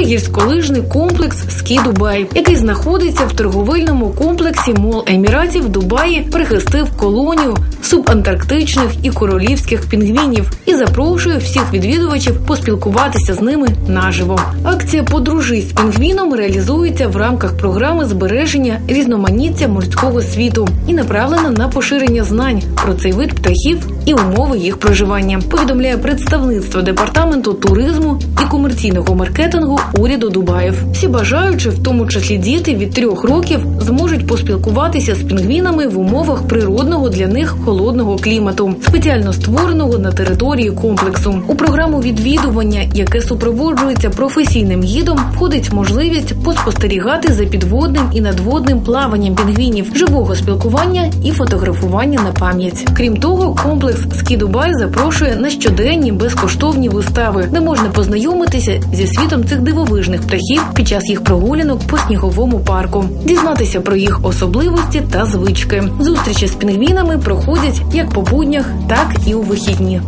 гірськолижний комплекс Скі Дубай, який знаходиться в торговельному комплексі Мол Еміратів Дубаї, прихистив колонію субантарктичних і королівських пінгвінів і запрошує всіх відвідувачів поспілкуватися з ними наживо. Акція Подружись з пінгвіном реалізується в рамках програми збереження різноманіття морського світу і направлена на поширення знань про цей вид птахів і умови їх проживання. Повідомляє представництво департаменту туризму комерційного маркетингу уряду Дубаїв. Всі бажаючі, в тому числі діти від трьох років, зможуть поспілкуватися з пінгвінами в умовах природного для них холодного клімату, спеціально створеного на території комплексу. У програму відвідування, яке супроводжується професійним гідом, входить можливість поспостерігати за підводним і надводним плаванням пінгвінів, живого спілкування і фотографування на пам'ять. Крім того, комплекс Скі Дубай запрошує на щоденні безкоштовні вистави, де можна познайомитися зі світом цих дивовижних птахів під час їх прогулянок по сніговому парку, дізнатися про їх особливості та звички. Зустрічі з пінгвінами проходять як по буднях, так і у вихідні.